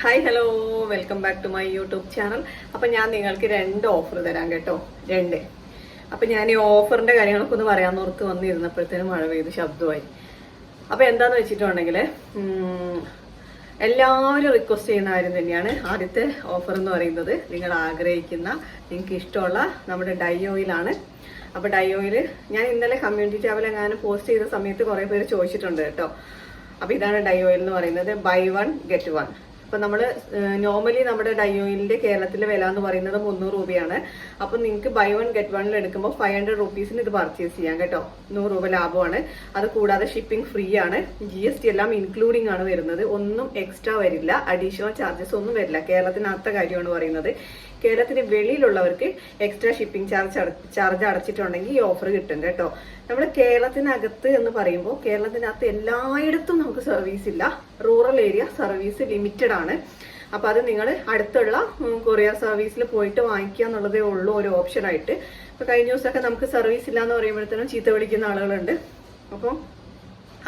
Hi hello welcome back to my YouTube channel അപ്പൊ ഞാൻ നിങ്ങൾക്ക് രണ്ട് ഓഫർ തരാം കേട്ടോ. രണ്ട്. അപ്പൊ ഞാൻ ഈ ഓഫറിന്റെ കാര്യങ്ങളൊക്കെ ഒന്ന് പറയാൻ ഓർത്ത് വന്നിരുന്നപ്പോഴത്തേനും മഴ പെയ്ത് ശബ്ദമായി. അപ്പൊ എന്താന്ന് വെച്ചിട്ടുണ്ടെങ്കിൽ എല്ലാവരും റിക്വസ്റ്റ് ചെയ്യുന്ന കാര്യം തന്നെയാണ്. ആദ്യത്തെ ഓഫർ എന്ന് പറയുന്നത് നിങ്ങൾ ആഗ്രഹിക്കുന്ന നിങ്ങൾക്ക് ഇഷ്ടമുള്ള നമ്മുടെ ഡൈ ഓയിലാണ്. അപ്പൊ ഡൈ ഓയിൽ ഞാൻ ഇന്നലെ കമ്മ്യൂണിറ്റി ടാബിൽ എങ്ങാനും പോസ്റ്റ് ചെയ്ത സമയത്ത് കുറെ പേര് ചോദിച്ചിട്ടുണ്ട് കേട്ടോ. അപ്പൊ ഇതാണ് ഡൈ ഓയിൽ എന്ന് പറയുന്നത്. Buy one get one. അപ്പൊ നമ്മൾ നോർമലി നമ്മുടെ ഡൈ ഓയിലിന്റെ കേരളത്തിലെ വില എന്ന് പറയുന്നത് മുന്നൂറ് രൂപയാണ്. അപ്പൊ നിങ്ങൾക്ക് ബൈ വൺ ഗെറ്റ് വണ്ണിൽ എടുക്കുമ്പോൾ ഫൈവ് ഹൺഡ്രഡ് റുപ്പീസിന് ഇത് പർച്ചേസ് ചെയ്യാം കേട്ടോ. നൂറ് രൂപ ലാഭമാണ്. അത് കൂടാതെ ഷിപ്പിംഗ് ഫ്രീ ആണ്. ജി എസ് ടി എല്ലാം ഇൻക്ലൂഡിംഗ് ആണ് വരുന്നത്. ഒന്നും എക്സ്ട്രാ വരില്ല. അഡീഷണൽ ചാർജസ് ഒന്നും വരില്ല. കേരളത്തിനകത്ത കാര്യമാണ് പറയുന്നത്. കേരളത്തിന് വെളിയിലുള്ളവർക്ക് എക്സ്ട്രാ ഷിപ്പിംഗ് ചാർജ് ചാർജ് അടച്ചിട്ടുണ്ടെങ്കിൽ ഈ ഓഫർ കിട്ടും കേട്ടോ. നമ്മുടെ കേരളത്തിനകത്ത് എന്ന് പറയുമ്പോൾ കേരളത്തിനകത്ത് എല്ലായിടത്തും നമുക്ക് സർവീസ് ഇല്ല. റൂറൽ ഏരിയ സർവീസ് ലിമിറ്റഡ് ആണ്. അപ്പൊ അത് നിങ്ങൾ അടുത്തുള്ള കൊറിയർ സർവീസിൽ പോയിട്ട് വാങ്ങിക്കുക എന്നുള്ളതേ ഉള്ളൂ ഒരു ഓപ്ഷൻ ആയിട്ട്. ഇപ്പൊ കഴിഞ്ഞ ദിവസമൊക്കെ നമുക്ക് സർവീസ് ഇല്ല എന്ന് പറയുമ്പോഴത്തേനും ചീത്ത വിളിക്കുന്ന ആളുകളുണ്ട്. അപ്പം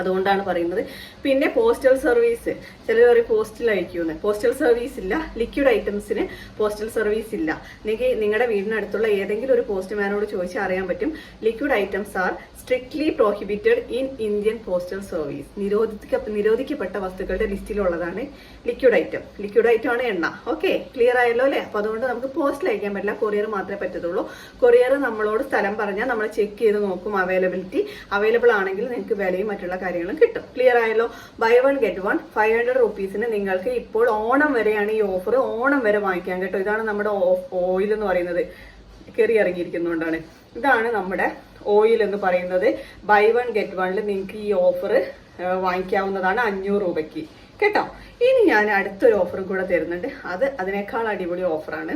അതുകൊണ്ടാണ് പറയുന്നത്. പിന്നെ പോസ്റ്റൽ സർവീസ് ചിലർ പറയും പോസ്റ്റിൽ അയക്കുമെന്ന് പോസ്റ്റൽ സർവീസ് ഇല്ല. ലിക്വിഡ് ഐറ്റംസിന് പോസ്റ്റൽ സർവീസ് ഇല്ല. നിങ്ങൾക്ക് നിങ്ങളുടെ വീടിനടുത്തുള്ള ഏതെങ്കിലും ഒരു പോസ്റ്റ്മാനോട് ചോദിച്ചാൽ അറിയാൻ പറ്റും. Liquid items are strictly prohibited in Indian postal service നിരോധിക്ക നിരോധിക്കപ്പെട്ട വസ്തുക്കളുടെ ലിസ്റ്റിലുള്ളതാണ് ലിക്വിഡ് ഐറ്റം ലിക്വിഡ് ഐറ്റം ആണ് എണ്ണ. ഓക്കെ ക്ലിയർ ആയല്ലോ അല്ലേ? അപ്പൊ അതുകൊണ്ട് നമുക്ക് പോസ്റ്റിൽ അയക്കാൻ പറ്റില്ല. കൊറിയർ മാത്രമേ പറ്റത്തുള്ളൂ. കൊറിയർ നമ്മളോട് സ്ഥലം പറഞ്ഞാൽ നമ്മൾ ചെക്ക് ചെയ്ത് നോക്കും അവൈലബിലിറ്റി അവൈലബിൾ ആണെങ്കിൽ നിങ്ങൾക്ക് വിലയും മറ്റുള്ള കാര്യങ്ങളും കിട്ടും. ക്ലിയർ ആയല്ലോ? Buy one get one five hundred റുപ്പീസിന് നിങ്ങൾക്ക് ഇപ്പോൾ ഓണം വരെയാണ് ഈ ഓഫർ ഓണം വരെ വാങ്ങിക്കാൻ കേട്ടോ. ഇതാണ് നമ്മുടെ ഓയിൽ എന്ന് പറയുന്നത്. കയറി ഇറങ്ങിയിരിക്കുന്നതുകൊണ്ടാണ് ഇതാണ് നമ്മുടെ ഓയിൽ എന്ന് പറയുന്നത്. ബൈ വൺ ഗെറ്റ് വണ്ണിൽ നിങ്ങൾക്ക് ഈ ഓഫർ വാങ്ങിക്കാവുന്നതാണ് അഞ്ഞൂറ് രൂപയ്ക്ക്. കേട്ടോ? ഇനി ഞാൻ അടുത്തൊരു ഓഫറും കൂടെ തരുന്നുണ്ട്. അത് അതിനേക്കാൾ അടിപൊളി ഓഫറാണ്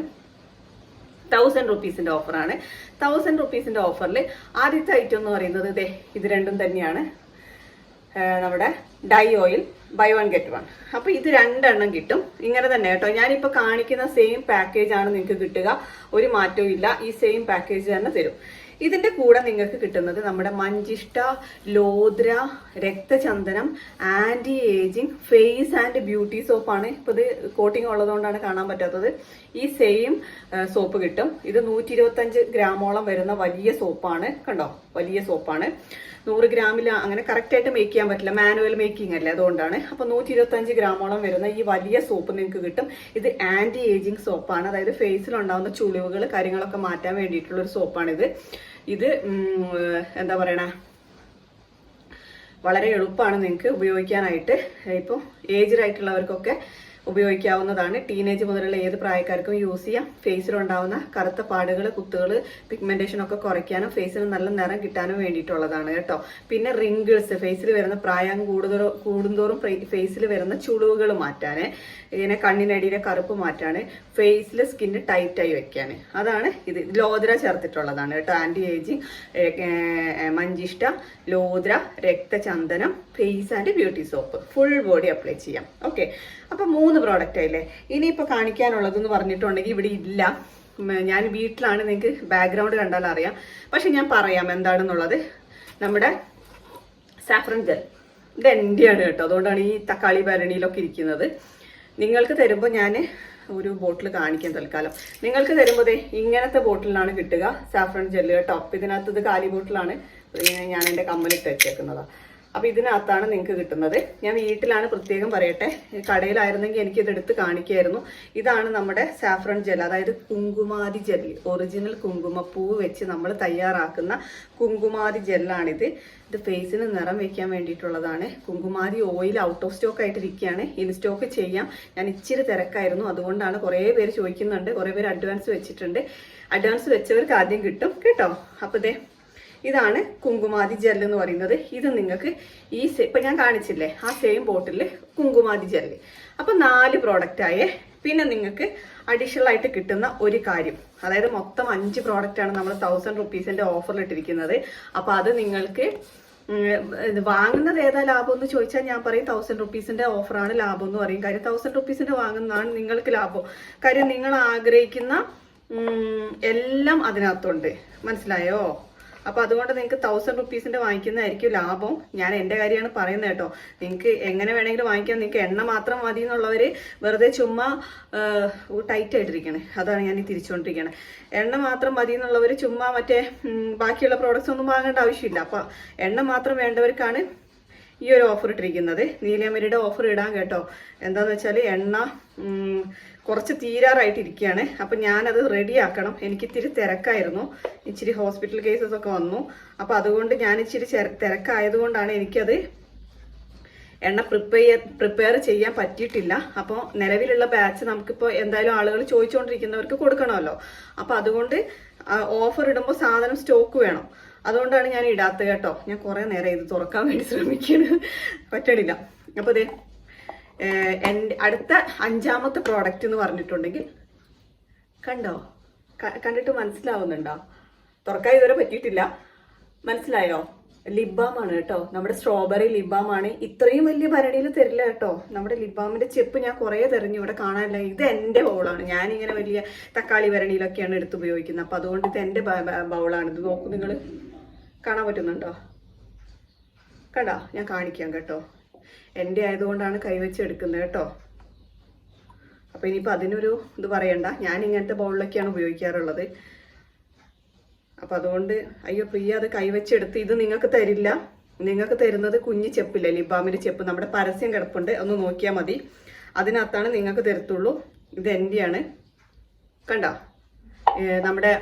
തൗസൻഡ് റുപ്പീസിന്റെ ഓഫറാണ് തൗസൻഡ് റുപ്പീസിന്റെ ഓഫറിൽ ആദ്യത്തെ ഐറ്റം എന്ന് പറയുന്നത് ഇത് രണ്ടും തന്നെയാണ്. നമ്മുടെ dye oil buy one get one. അപ്പൊ ഇത് രണ്ടെണ്ണം കിട്ടും. ഇങ്ങനെ തന്നെ കേട്ടോ. ഞാനിപ്പോ കാണിക്കുന്ന സെയിം പാക്കേജ് ആണ് നിങ്ങൾക്ക് കിട്ടുക. ഒരു മാറ്റവും ഇല്ല. ഈ സെയിം പാക്കേജ് തന്നെ തരും. ഇതിന്റെ കൂടെ നിങ്ങൾക്ക് കിട്ടുന്നത് നമ്മുടെ മഞ്ചിഷ്ട ലോദ്ര രക്തചന്ദനം anti ageing face and beauty സോപ്പാണ് ഇപ്പൊ ഇത് കോട്ടിംഗ് ഉള്ളതുകൊണ്ടാണ് കാണാൻ പറ്റാത്തത്. ഈ സെയിം സോപ്പ് കിട്ടും. ഇത് നൂറ്റി ഗ്രാമോളം വരുന്ന വലിയ സോപ്പാണ് കണ്ടോ? വലിയ സോപ്പാണ് നൂറ് ഗ്രാമിൽ അങ്ങനെ കറക്റ്റായിട്ട് മേക്ക് ചെയ്യാൻ പറ്റില്ല. മാനുവൽ മേക്കിംഗ് അല്ലേ അതുകൊണ്ടാണ്. അപ്പൊ നൂറ്റി ഇരുപത്തഞ്ച് ഗ്രാമോളം വരുന്ന ഈ വലിയ സോപ്പ് നിങ്ങൾക്ക് കിട്ടും. ഇത് ആന്റി ഏജിങ് സോപ്പാണ് അതായത് ഫേസിൽ ഉണ്ടാകുന്ന ചുളിവുകൾ കാര്യങ്ങളൊക്കെ മാറ്റാൻ വേണ്ടിയിട്ടുള്ള ഒരു സോപ്പാണിത് ഇത്. എന്താ പറയണേ? വളരെ എളുപ്പമാണ് നിങ്ങൾക്ക് ഉപയോഗിക്കാനായിട്ട്. ഇപ്പോൾ ഏജ്ഡ് ആയിട്ടുള്ളവർക്കൊക്കെ ഉപയോഗിക്കാവുന്നതാണ്. ടീനേജ് മുതലുള്ള ഏത് പ്രായക്കാർക്കും യൂസ് ചെയ്യാം. ഫേസിലുണ്ടാവുന്ന കറുത്ത പാടുകൾ കുത്തുകൾ പിഗ്മെന്റേഷൻ ഒക്കെ കുറയ്ക്കാനും ഫേസിന് നല്ല നിറം കിട്ടാനും വേണ്ടിയിട്ടുള്ളതാണ് കേട്ടോ. പിന്നെ റിങ്കിൾസ് ഫേസിൽ വരുന്ന പ്രായം കൂടുതലോ കൂടുന്തോറും ഫേസിൽ വരുന്ന ചുളിവുകൾ മാറ്റാൻ ഇങ്ങനെ കണ്ണിനടിയിലെ കറുപ്പ് മാറ്റാൻ ഫേസിൽ സ്കിന്ന് ടൈറ്റായി വെക്കാൻ അതാണ് ഇത്. ലോദ്ര ചേർത്തിട്ടുള്ളതാണ് കേട്ടോ. ആന്റി ഏജിങ് മഞ്ചിഷ്ട ലോദ്ര രക്തചന്ദനം face and beauty soap full body apply ചെയ്യാം. ഓക്കെ അപ്പൊ മൂന്ന് പ്രോഡക്റ്റ് ആയില്ലേ? ഇനിയിപ്പോ കാണിക്കാനുള്ളതെന്ന് പറഞ്ഞിട്ടുണ്ടെങ്കിൽ ഇവിടെ ഇല്ല. ഞാൻ വീട്ടിലാണ് നിങ്ങൾക്ക് ബാക്ക്ഗ്രൗണ്ട് കണ്ടാൽ അറിയാം. പക്ഷെ ഞാൻ പറയാം എന്താണെന്നുള്ളത്. നമ്മുടെ സാഫ്രൻ ജെൽ ഇത് എന്റെയാണ് കേട്ടോ. അതുകൊണ്ടാണ് ഈ തക്കാളി ഭരണിയിലൊക്കെ ഇരിക്കുന്നത്. നിങ്ങൾക്ക് തരുമ്പോൾ ഞാൻ ഒരു ബോട്ടിൽ കാണിക്കാം തൽക്കാലം. നിങ്ങൾക്ക് തരുമ്പോൾ ഇങ്ങനത്തെ ബോട്ടിലാണ് കിട്ടുക സാഫ്രൺ ജെല്ല് കേട്ടോ. ഇതിനകത്തത് ഇതിനകത്ത് ഇത് കാലി ബോട്ടിലാണ് ഞാൻ എന്റെ കമ്മലിട്ട് വെച്ചേക്കുന്നതാണ് അപ്പൊ ഇതിനകത്താണ് നിങ്ങൾക്ക് കിട്ടുന്നത്. ഞാൻ വീട്ടിലാണ് പ്രത്യേകം പറയട്ടെ. കടയിലായിരുന്നെങ്കിൽ എനിക്ക് ഇതെടുത്ത് കാണിക്കായിരുന്നു. ഇതാണ് നമ്മുടെ സാഫ്രൺ ജെൽ അതായത് കുങ്കുമാതി ജെൽ ഒറിജിനൽ കുങ്കുമപ്പൂവ് വെച്ച് നമ്മൾ തയ്യാറാക്കുന്ന കുങ്കുമാതി ജെല്ലാണിത് ഇത് ഫേസിന് നിറം വെക്കാൻ വേണ്ടിയിട്ടുള്ളതാണ്. Kumkumadi oil out of stock ആയിട്ട് ആയിട്ടിരിക്കുകയാണ് ഇൻ സ്റ്റോക്ക് ചെയ്യാം. ഞാൻ ഇച്ചിരി തിരക്കായിരുന്നു. അതുകൊണ്ടാണ് കുറേ പേര് ചോദിക്കുന്നുണ്ട്. കുറേ പേര് അഡ്വാൻസ് വെച്ചിട്ടുണ്ട്. അഡ്വാൻസ് വെച്ചവർക്ക് ആദ്യം കിട്ടും. കേട്ടോ? അപ്പൊ ദേ ഇതാണ് കുങ്കുമാതി ജെൽ എന്ന് പറയുന്നത്. ഇത് നിങ്ങൾക്ക് ഈ ഇപ്പൊ ഞാൻ കാണിച്ചില്ലേ ആ സെയിം ബോട്ടിൽ കുങ്കുമാതി ജെല്ല് അപ്പൊ നാല് പ്രോഡക്റ്റ് ആയേ പിന്നെ നിങ്ങൾക്ക് അഡീഷണൽ ആയിട്ട് കിട്ടുന്ന ഒരു കാര്യം. അതായത് മൊത്തം അഞ്ച് പ്രോഡക്റ്റ് ആണ് നമ്മൾ തൗസൻഡ് റുപ്പീസിന്റെ ഓഫറിൽ ഇട്ടിരിക്കുന്നത്. അപ്പൊ അത് നിങ്ങൾക്ക് വാങ്ങുന്നത് ഏതാ ലാഭം എന്ന് ചോദിച്ചാൽ ഞാൻ പറയും തൗസൻഡ് റുപ്പീസിന്റെ ഓഫറാണ് ലാഭം എന്ന് പറയും. കാര്യം തൗസൻഡ് റുപ്പീസിന്റെ വാങ്ങുന്നതാണ് നിങ്ങൾക്ക് ലാഭം. കാര്യം നിങ്ങൾ ആഗ്രഹിക്കുന്ന എല്ലാം അതിനകത്തുണ്ട്. മനസ്സിലായോ? അപ്പൊ അതുകൊണ്ട് നിങ്ങൾക്ക് തൗസൻഡ് റുപ്പീസിന്റെ വാങ്ങിക്കുന്നതായിരിക്കും ലാഭം. ഞാൻ എന്റെ കാര്യമാണ് പറയുന്നത് കേട്ടോ. നിങ്ങൾക്ക് എങ്ങനെ വേണമെങ്കിലും വാങ്ങിക്കാം. നിങ്ങൾക്ക് എണ്ണ മാത്രം മതി എന്നുള്ളവര് വെറുതെ ചുമ്മാ ടൈറ്റ് ആയിട്ടിരിക്കണേ. അതാണ് ഞാൻ ഈ തിരിച്ചുകൊണ്ടിരിക്കണേ എണ്ണ മാത്രം മതി എന്നുള്ളവര് ചുമ്മാ മറ്റേ ബാക്കിയുള്ള പ്രോഡക്റ്റ്സ് ഒന്നും വാങ്ങേണ്ട ആവശ്യമില്ല. അപ്പൊ എണ്ണ മാത്രം വേണ്ടവർക്കാണ് ഈ ഒരു ഓഫർ ഇട്ടിരിക്കുന്നത്. നീലയമരിയുടെ ഓഫർ ഇടാൻ കേട്ടോ. എന്താന്ന് വെച്ചാൽ എണ്ണ കുറച്ച് തീരാറായിട്ടിരിക്കുകയാണ്. അപ്പം ഞാനത് റെഡി ആക്കണം. എനിക്ക് ഇത്തിരി തിരക്കായിരുന്നു. ഇച്ചിരി ഹോസ്പിറ്റൽ കേസസ് ഒക്കെ വന്നു. അപ്പം അതുകൊണ്ട് ഞാൻ ഇച്ചിരി ചെര- തിരക്കായതുകൊണ്ടാണ് എനിക്കത് എണ്ണ പ്രിപ്പയർ പ്രിപ്പയർ ചെയ്യാൻ പറ്റിയിട്ടില്ല. അപ്പോൾ നിലവിലുള്ള ബാച്ച് നമുക്കിപ്പോൾ എന്തായാലും ആളുകൾ ചോദിച്ചുകൊണ്ടിരിക്കുന്നവർക്ക് കൊടുക്കണമല്ലോ. അപ്പോൾ അതുകൊണ്ട് ഓഫർ ഇടുമ്പോൾ സാധനം സ്റ്റോക്ക് വേണം. അതുകൊണ്ടാണ് ഞാൻ ഇടാത്തത് കേട്ടോ. ഞാൻ കുറേ നേരം ഇത് തുറക്കാൻ വേണ്ടി ശ്രമിക്കുന്നു. പറ്റണില്ല. അപ്പോൾ ഇതേ എന്റെ അടുത്ത അഞ്ചാമത്തെ പ്രോഡക്റ്റ് എന്ന് പറഞ്ഞിട്ടുണ്ടെങ്കിൽ കണ്ടോ? കണ്ടിട്ട് മനസ്സിലാവുന്നുണ്ടോ? തുറക്കാൻ ഇതുവരെ പറ്റിയിട്ടില്ല. മനസ്സിലായോ? ലിബാം ആണ് കേട്ടോ. നമ്മുടെ സ്ട്രോബെറി ലിബാമാണ്. ഇത്രയും വലിയ ഭരണിയിൽ തരില്ല കേട്ടോ. നമ്മുടെ ലിബാമിന്റെ ചെപ്പ് ഞാൻ കുറേ തെരഞ്ഞു ഇവിടെ കാണാനില്ല. ഇത് എന്റെ ബൗളാണ്. ഞാൻ ഇങ്ങനെ വലിയ തക്കാളി ഭരണിയിലൊക്കെയാണ് എടുത്ത് ഉപയോഗിക്കുന്നത്. അപ്പൊ അതുകൊണ്ട് ഇത് എന്റെ ബൗളാണ്. ഇത് നോക്കൂ നിങ്ങൾ കാണാൻ പറ്റുന്നുണ്ടോ? കണ്ടോ? ഞാൻ കാണിക്കാം കേട്ടോ. എന്റെ ആയതുകൊണ്ടാണ് കൈവച്ച് എടുക്കുന്നത് കേട്ടോ. അപ്പൊ ഇനിയിപ്പോൾ അതിനൊരു ഇത് പറയണ്ട. ഞാൻ ഇങ്ങനത്തെ ബൗളിലൊക്കെയാണ് ഉപയോഗിക്കാറുള്ളത്. അപ്പൊ അതുകൊണ്ട് അയ്യോ പ്രിയ അത് കൈവച്ചെടുത്ത് ഇത് നിങ്ങൾക്ക് തരില്ല. നിങ്ങൾക്ക് തരുന്നത് കുഞ്ഞു ചെപ്പില്ല ലിബാമിന്റെ ചെപ്പ്. നമ്മുടെ പരസ്യം കിടപ്പുണ്ട് ഒന്ന് നോക്കിയാൽ മതി. അതിനകത്താണ് നിങ്ങൾക്ക് തരത്തുള്ളൂ. ഇത് എന്റെയാണ് കണ്ട? നമ്മുടെ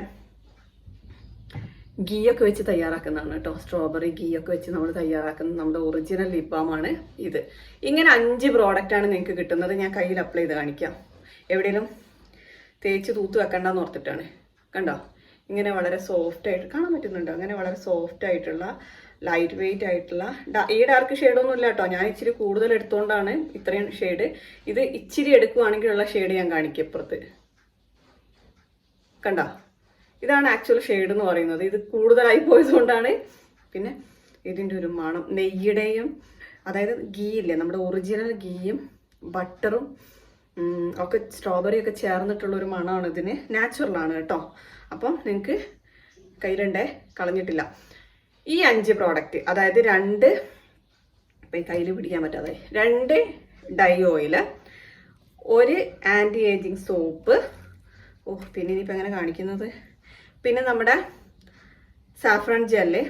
ഗീയൊക്കെ വെച്ച് തയ്യാറാക്കുന്നതാണ് കേട്ടോ. സ്ട്രോബെറി ഗീയൊക്കെ വെച്ച് നമ്മൾ തയ്യാറാക്കുന്ന നമ്മുടെ ഒറിജിനൽ ലിബാമാണ് ഇത്. ഇങ്ങനെ അഞ്ച് പ്രോഡക്റ്റ് ആണ് നിങ്ങൾക്ക് കിട്ടുന്നത്. ഞാൻ കയ്യിൽ അപ്ലൈ ചെയ്ത് കാണിക്കാം. എവിടെയെങ്കിലും തേച്ച് തൂത്ത് വെക്കണ്ടെന്ന് ഓർത്തിട്ടാണ്. കണ്ടോ? ഇങ്ങനെ വളരെ സോഫ്റ്റ് ആയിട്ട് കാണാൻ പറ്റുന്നുണ്ടോ. അങ്ങനെ വളരെ സോഫ്റ്റ് ആയിട്ടുള്ള ലൈറ്റ് വെയിറ്റ് ആയിട്ടുള്ള ഈ ഡാർക്ക് ഷെയ്ഡൊന്നും ഇല്ല കേട്ടോ. ഞാൻ ഇച്ചിരി കൂടുതൽ എടുത്തുകൊണ്ടാണ് ഇത്രയും ഷെയ്ഡ് ഇത് ഇച്ചിരി എടുക്കുവാണെങ്കിലുള്ള ഷെയ്ഡ് ഞാൻ കാണിക്കും ഇപ്പുറത്ത്. കണ്ടോ? ഇതാണ് ആക്ച്വൽ ഷെയ്ഡ് എന്ന് പറയുന്നത്. ഇത് കൂടുതലായി പോയതുകൊണ്ടാണ്. പിന്നെ ഇതിന്റെ ഒരു മണം. നെയ്യുടെയും അതായത് ഗീ ഇല്ലേ നമ്മുടെ ഒറിജിനൽ ഗീയും ബട്ടറും ഒക്കെ സ്ട്രോബെറി ഒക്കെ ചേർന്നിട്ടുള്ള ഒരു മണമാണ് ഇതിന് നാച്ചുറലാണ് കേട്ടോ. അപ്പം നിങ്ങൾക്ക് കയ്യിലുണ്ടേ? കളഞ്ഞിട്ടില്ല. ഈ അഞ്ച് പ്രോഡക്റ്റ് അതായത് രണ്ട് ഇപ്പം കയ്യിൽ പിടിക്കാൻ പറ്റാതെ രണ്ട് ഡൈ ഓയിൽ ഒരു ആന്റി ഏജിങ് സോപ്പ് ഓ പിന്നെ ഇനിയിപ്പോൾ എങ്ങനെ കാണിക്കുന്നത്? പിന്നെ നമ്മുടെ സാഫ്രൺ ജെല്ല്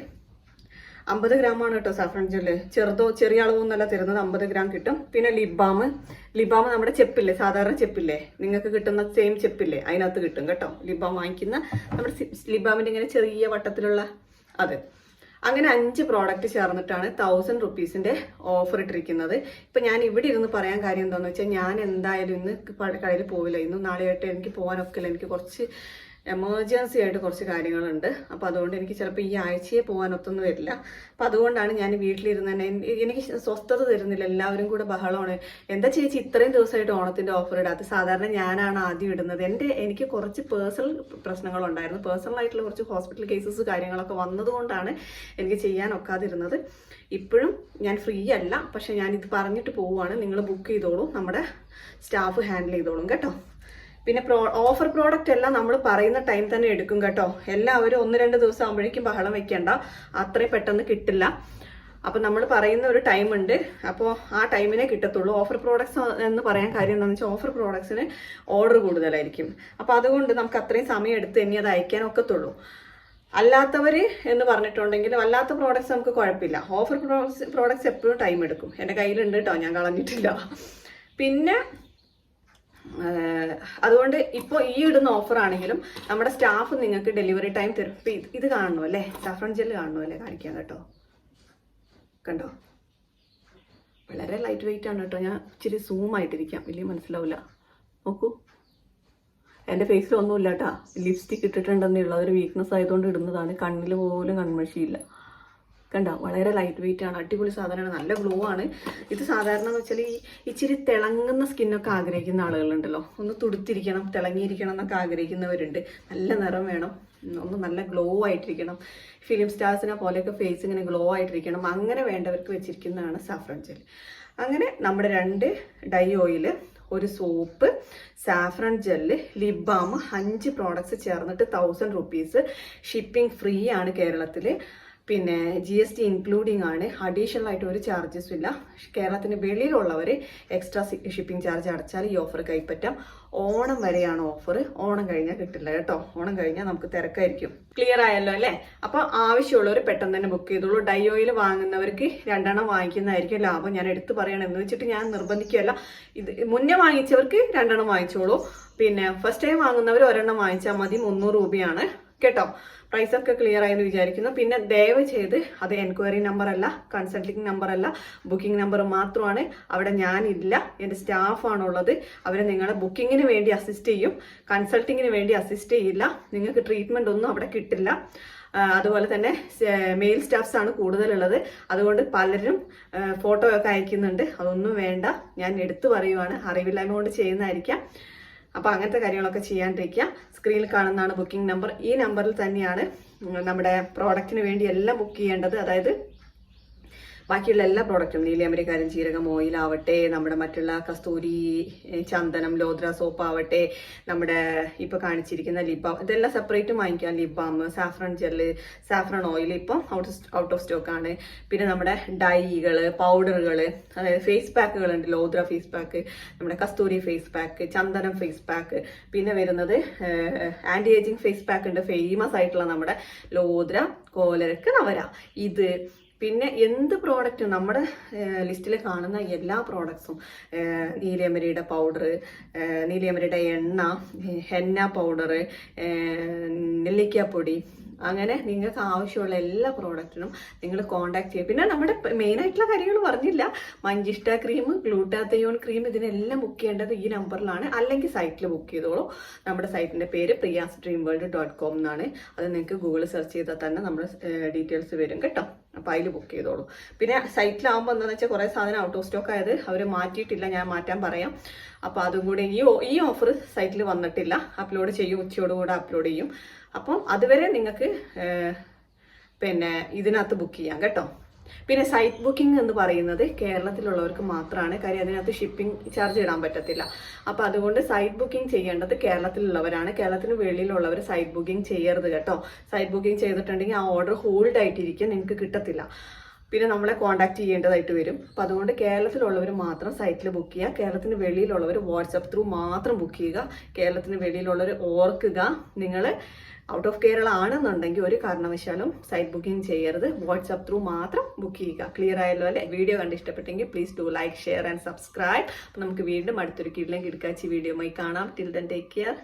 അമ്പത് ഗ്രാമാണ് കേട്ടോ സാഫ്രൺ ജെല്ല്. ചെറുതോ ചെറിയ അളവൊന്നല്ല തരുന്നത് അമ്പത് ഗ്രാം കിട്ടും. പിന്നെ ലിബാമ് ലിബാമ് നമ്മുടെ ചെപ്പില്ലേ സാധാരണ ചെപ്പില്ലേ? നിങ്ങൾക്ക് കിട്ടുന്ന സെയിം ചെപ്പില്ലേ? അതിനകത്ത് കിട്ടും കേട്ടോ. ലിബാം വാങ്ങിക്കുന്ന നമ്മുടെ ലിബാമിന്റെ ഇങ്ങനെ ചെറിയ വട്ടത്തിലുള്ള അത്. അങ്ങനെ അഞ്ച് പ്രോഡക്റ്റ് ചേർന്നിട്ടാണ് തൗസൻഡ് റുപ്പീസിന്റെ ഓഫർ ഇട്ടിരിക്കുന്നത്. ഇപ്പം ഞാൻ ഇവിടെ ഇരുന്ന് പറയാൻ കാര്യം എന്താണെന്ന് വെച്ചാൽ ഞാൻ എന്തായാലും ഇന്ന് കടയിൽ പോവില്ല. ഇന്നും നാളെയായിട്ട് എനിക്ക് പോകാനൊക്കെ എനിക്ക് കുറച്ച് എമർജൻസി ആയിട്ട് കുറച്ച് കാര്യങ്ങളുണ്ട്. അപ്പോൾ അതുകൊണ്ട് എനിക്ക് ചിലപ്പോൾ ഈ ആഴ്ചയെ പോകാനൊത്തൊന്നും വരില്ല. അപ്പോൾ അതുകൊണ്ടാണ് ഞാൻ വീട്ടിലിരുന്ന് തന്നെ എനിക്ക് സ്വസ്ഥത തരുന്നില്ല. എല്ലാവരും കൂടെ ബഹളമാണ്. എന്താ ചേച്ചി ഇത്രയും ദിവസമായിട്ട് ഓണത്തിന്റെ ഓഫർ ഇടാത്ത സാധാരണ ഞാനാണ് ആദ്യം ഇടുന്നത്. എന്റെ എനിക്ക് കുറച്ച് പേഴ്സണൽ പ്രശ്നങ്ങളുണ്ടായിരുന്നു. പേഴ്സണലായിട്ടുള്ള കുറച്ച് ഹോസ്പിറ്റൽ കേസസ് കാര്യങ്ങളൊക്കെ വന്നതുകൊണ്ടാണ് എനിക്ക് ചെയ്യാൻ ഒക്കാതിരുന്നത്. ഇപ്പോഴും ഞാൻ ഫ്രീ അല്ല. പക്ഷെ ഞാനിത് പറഞ്ഞിട്ട് പോവുകയാണ് നിങ്ങൾ ബുക്ക് ചെയ്തോളൂ. നമ്മുടെ സ്റ്റാഫ് ഹാൻഡിൽ ചെയ്തോളും. കേട്ടോ? പിന്നെ പ്രോ ഓഫർ പ്രോഡക്റ്റ് എല്ലാം നമ്മൾ പറയുന്ന ടൈം തന്നെ എടുക്കും കേട്ടോ. എല്ലാവരും ഒന്ന് രണ്ട് ദിവസം ആകുമ്പോഴേക്കും ബഹളം വെക്കേണ്ട. അത്രയും പെട്ടെന്ന് കിട്ടില്ല. അപ്പൊ നമ്മൾ പറയുന്ന ഒരു ടൈം ഉണ്ട്. അപ്പോൾ ആ ടൈമിനെ കിട്ടത്തുള്ളൂ. ഓഫർ പ്രോഡക്ട്സ് എന്ന് പറയാൻ കാര്യം എന്താണെന്ന് വെച്ചാൽ ഓഫർ പ്രോഡക്ട്സിന് ഓർഡർ കൂടുതലായിരിക്കും. അപ്പോൾ അതുകൊണ്ട് നമുക്ക് അത്രയും സമയം എടുത്ത് തന്നെ അത് അയക്കാൻ ഒക്കത്തുള്ളൂ. അല്ലാത്തവർ എന്ന് പറഞ്ഞിട്ടുണ്ടെങ്കിലും അല്ലാത്ത പ്രോഡക്ട്സ് നമുക്ക് കുഴപ്പമില്ല. ഓഫർ പ്രോഡക്ട്സ് പ്രോഡക്ട്സ് എപ്പോഴും ടൈം എടുക്കും. എന്റെ കയ്യിലുണ്ട് കേട്ടോ. ഞാൻ കളഞ്ഞിട്ടില്ല. പിന്നെ അതുകൊണ്ട് ഇപ്പോൾ ഈ ഇടുന്ന ഓഫർ ആണെങ്കിലും നമ്മുടെ സ്റ്റാഫ് നിങ്ങൾക്ക് ഡെലിവറി ടൈം തരും. ഇത് കാണണോ അല്ലേ? സാഫ്രൺ ജെൽ കാണണോ അല്ലേ? കാണിക്കാം കേട്ടോ. കണ്ടോ? വളരെ ലൈറ്റ് വെയിറ്റ് ആണ് കേട്ടോ. ഞാൻ ഇച്ചിരി സൂം ആയിട്ടിരിക്കാം. വലിയ മനസ്സിലാവില്ല നോക്കൂ. എന്റെ ഫേസിൽ ഒന്നുമില്ല കേട്ടാ. ലിപ്സ്റ്റിക് ഇട്ടിട്ടുണ്ടെന്നുള്ള ഒരു വീക്ക്നെസ് ആയതുകൊണ്ട് ഇടുന്നതാണ്. കണ്ണിൽ പോലും കൺമഷിയില്ല കണ്ട? വളരെ ലൈറ്റ് വെയിറ്റ് ആണ്. അടിപൊളി സാധനമാണ്. നല്ല ഗ്ലോ ആണ്. ഇത് സാധാരണ എന്ന് വെച്ചാൽ ഈ ഇച്ചിരി തിളങ്ങുന്ന സ്കിന്നൊക്കെ ആഗ്രഹിക്കുന്ന ആളുകളുണ്ടല്ലോ. ഒന്ന് തുടുത്തിരിക്കണം തിളങ്ങിയിരിക്കണം എന്നൊക്കെ ആഗ്രഹിക്കുന്നവരുണ്ട്. നല്ല നിറം വേണം. ഒന്ന് നല്ല ഗ്ലോ ആയിട്ടിരിക്കണം. ഫിലിം സ്റ്റാർസിനെ പോലെയൊക്കെ ഫേസ് ഇങ്ങനെ ഗ്ലോ ആയിട്ടിരിക്കണം. അങ്ങനെ വേണ്ടവർക്ക് വെച്ചിരിക്കുന്നതാണ് സാഫ്രൺ ജെൽ അങ്ങനെ നമ്മുടെ രണ്ട് ഡൈ ഓയിൽ ഒരു soap saffron gel lip balm അഞ്ച് പ്രോഡക്ട്സ് ചേർന്നിട്ട് തൗസൻഡ് റുപ്പീസ് ഷിപ്പിംഗ് ഫ്രീ ആണ് കേരളത്തിൽ പിന്നെ ജി എസ് ടി ഇൻക്ലൂഡിംഗ് ആണ്. അഡീഷണൽ ആയിട്ട് ഒരു ചാർജസും ഇല്ല. കേരളത്തിന് വെളിയിലുള്ളവർ എക്സ്ട്രാ ഷിപ്പിംഗ് ചാർജ് അടച്ചാൽ ഈ ഓഫർ കൈപ്പറ്റാം. ഓണം വരെയാണ് ഓഫർ ഓണം കഴിഞ്ഞാൽ കിട്ടില്ല കേട്ടോ. ഓണം കഴിഞ്ഞാൽ നമുക്ക് തിരക്കായിരിക്കും. ക്ലിയർ ആയല്ലോ അല്ലേ? അപ്പൊ ആവശ്യമുള്ളവർ പെട്ടെന്ന് തന്നെ ബുക്ക് ചെയ്തോളൂ. ഡയോയിൽ വാങ്ങുന്നവർക്ക് രണ്ടെണ്ണം വാങ്ങിക്കുന്നതായിരിക്കും ലാഭം. ഞാൻ എടുത്തു പറയണം എന്ന് വെച്ചിട്ട് ഞാൻ നിർബന്ധിക്കുകയല്ല. ഇത് മുന്നേ വാങ്ങിച്ചവർക്ക് രണ്ടെണ്ണം വാങ്ങിച്ചോളൂ. പിന്നെ ഫസ്റ്റ് ടൈം വാങ്ങുന്നവർ ഒരെണ്ണം വാങ്ങിച്ചാൽ മതി. മുന്നൂറ് രൂപയാണ്. കേട്ടോ? പ്രൈസ് ഒക്കെ ക്ലിയർ ആയെന്ന് വിചാരിക്കുന്നു. പിന്നെ ദയവ് ചെയ്ത് അത് എൻക്വയറി നമ്പർ അല്ല കൺസൾട്ടിംഗ് നമ്പർ അല്ല ബുക്കിംഗ് നമ്പർ മാത്രമാണ്. അവിടെ ഞാനില്ല എന്റെ സ്റ്റാഫാണുള്ളത് അവർ നിങ്ങളെ ബുക്കിങ്ങിന് വേണ്ടി അസിസ്റ്റ് ചെയ്യും. കൺസൾട്ടിങ്ങിന് വേണ്ടി അസിസ്റ്റ് ചെയ്യില്ല. നിങ്ങൾക്ക് ട്രീറ്റ്മെന്റ് ഒന്നും അവിടെ കിട്ടില്ല. അതുപോലെ തന്നെ മെയിൽ സ്റ്റാഫ്സ് ആണ് കൂടുതലുള്ളത്. അതുകൊണ്ട് പലരും ഫോട്ടോ ഒക്കെ അയക്കുന്നുണ്ട്. അതൊന്നും വേണ്ട. ഞാൻ എടുത്തു പറയുവാണ്. അറിവില്ലായ്മ കൊണ്ട് ചെയ്യുന്നതായിരിക്കാം. അപ്പോൾ അങ്ങനത്തെ കാര്യങ്ങളൊക്കെ ചെയ്യാണ്ടിരിക്കുക. സ്ക്രീനിൽ കാണുന്നതാണ് ബുക്കിംഗ് നമ്പർ ഈ നമ്പറിൽ തന്നെയാണ് നമ്മുടെ പ്രോഡക്റ്റിന് വേണ്ടി എല്ലാം ബുക്ക് ചെയ്യേണ്ടത്. അതായത് ബാക്കിയുള്ള എല്ലാ പ്രോഡക്റ്റും നീലിയമരിക്കാരൻ ജീരകം ഓയിൽ ആവട്ടെ നമ്മുടെ മറ്റുള്ള കസ്തൂരി ചന്ദനം ലോദ്ര സോപ്പ് ആവട്ടെ നമ്മുടെ ഇപ്പൊ കാണിച്ചിരിക്കുന്ന ലിപ് ബാം ഇതെല്ലാം സെപ്പറേറ്റും വാങ്ങിക്കാം. Lip balm saffron gel saffron oil ഇപ്പം ഔട്ട് ഓഫ് സ്റ്റോക്ക് ആണ്. പിന്നെ നമ്മുടെ ഡൈകൾ പൗഡറുകൾ അതായത് ഫേസ് പാക്കുകൾ ഉണ്ട് ലോദ്ര ഫേസ് പാക്ക് നമ്മുടെ കസ്തൂരി ഫേസ് പാക്ക് ചന്ദനം ഫേസ് പാക്ക് പിന്നെ വരുന്നത് ആന്റി ഏജിങ് ഫേസ് പാക്ക് ഉണ്ട്. ഫേമസ് ആയിട്ടുള്ള നമ്മുടെ ലോദ്ര കോലരക്ക് നവര. ഇത് പിന്നെ എന്ത് പ്രോഡക്റ്റും നമ്മുടെ ലിസ്റ്റിൽ കാണുന്ന എല്ലാ പ്രോഡക്ട്സും നീലിയമരിയുടെ പൗഡർ നീലിയമരിയുടെ എണ്ണ ഹെന്ന പൗഡർ നെല്ലിക്കാപ്പൊടി അങ്ങനെ നിങ്ങൾക്ക് ആവശ്യമുള്ള എല്ലാ പ്രോഡക്റ്റിനും നിങ്ങൾ കോൺടാക്ട് ചെയ്യുക പിന്നെ നമ്മുടെ മെയിനായിട്ടുള്ള കാര്യങ്ങൾ പറഞ്ഞില്ല. മഞ്ചിഷ്ട ക്രീം ഗ്ലൂട്ടാത്തയോൺ ക്രീം ഇതിനെല്ലാം ബുക്ക് ചെയ്യേണ്ടത് ഈ നമ്പറിലാണ് അല്ലെങ്കിൽ സൈറ്റിൽ ബുക്ക് ചെയ്തോളൂ. നമ്മുടെ സൈറ്റിന്റെ പേര് Priya's dream world dot com എന്നാണ് അത് നിങ്ങൾക്ക് ഗൂഗിൾ സെർച്ച് ചെയ്താൽ തന്നെ നമ്മുടെ ഡീറ്റെയിൽസ് വരും കേട്ടോ. അപ്പോൾ അതിൽ ബുക്ക് ചെയ്തോളൂ. പിന്നെ സൈറ്റിലാകുമ്പോൾ എന്താണെന്ന് വെച്ചാൽ കുറേ സാധനം ഔട്ട് ഓഫ് സ്റ്റോക്ക് ആയത് അവർ മാറ്റിയിട്ടില്ല ഞാൻ മാറ്റാൻ പറയാം. അപ്പോൾ അതും കൂടി ഈ ഈ ഓഫർ സൈറ്റിൽ വന്നിട്ടില്ല. അപ്ലോഡ് ചെയ്യും ഉച്ചയോടുകൂടെ അപ്ലോഡ് ചെയ്യും. അപ്പം അതുവരെ നിങ്ങൾക്ക് പിന്നെ ഇതിനകത്ത് ബുക്ക് ചെയ്യാം കേട്ടോ. പിന്നെ സൈറ്റ് ബുക്കിംഗ് എന്ന് പറയുന്നത് കേരളത്തിലുള്ളവർക്ക് മാത്രമാണ് കാര്യം അതിനകത്ത് ഷിപ്പിംഗ് ചാർജ് ഇടാൻ പറ്റത്തില്ല. അപ്പോൾ അതുകൊണ്ട് സൈറ്റ് ബുക്കിംഗ് ചെയ്യേണ്ടത് കേരളത്തിലുള്ളവരാണ്. കേരളത്തിന് വെളിയിലുള്ളവർ സൈറ്റ് ബുക്കിംഗ് ചെയ്യരുത് കേട്ടോ. സൈറ്റ് ബുക്കിംഗ് ചെയ്തിട്ടുണ്ടെങ്കിൽ ആ ഓർഡർ ഹോൾഡ് ആയിട്ടിരിക്കും നിങ്ങൾക്ക് കിട്ടത്തില്ല. പിന്നെ നമ്മളെ കോൺടാക്ട് ചെയ്യേണ്ടതായിട്ട് വരും. അപ്പോൾ അതുകൊണ്ട് കേരളത്തിലുള്ളവർ മാത്രം സൈറ്റിൽ ബുക്ക് ചെയ്യുക. കേരളത്തിന് വെളിയിലുള്ളവർ വാട്സപ്പ് ത്രൂ മാത്രം ബുക്ക് ചെയ്യുക. കേരളത്തിന് വെളിയിലുള്ളവർ ഓർക്കുക. നിങ്ങൾ ഔട്ട് ഓഫ് കേരള ആണെന്നുണ്ടെങ്കിൽ ഒരു കാരണവശാലും സൈറ്റ് ബുക്കിംഗ് ചെയ്യരുത്. വാട്സപ്പ് ത്രൂ മാത്രം ബുക്ക് ചെയ്യുക. ക്ലിയർ ആയല്ലോ അല്ലേ? വീഡിയോ കണ്ട് ഇഷ്ടപ്പെട്ടെങ്കിൽ please do like share and subscribe അപ്പോൾ നമുക്ക് വീണ്ടും അടുത്തൊരു കിടിലം കിടക്കാച്ചി വീഡിയോയുമായി കാണാം. Till then take care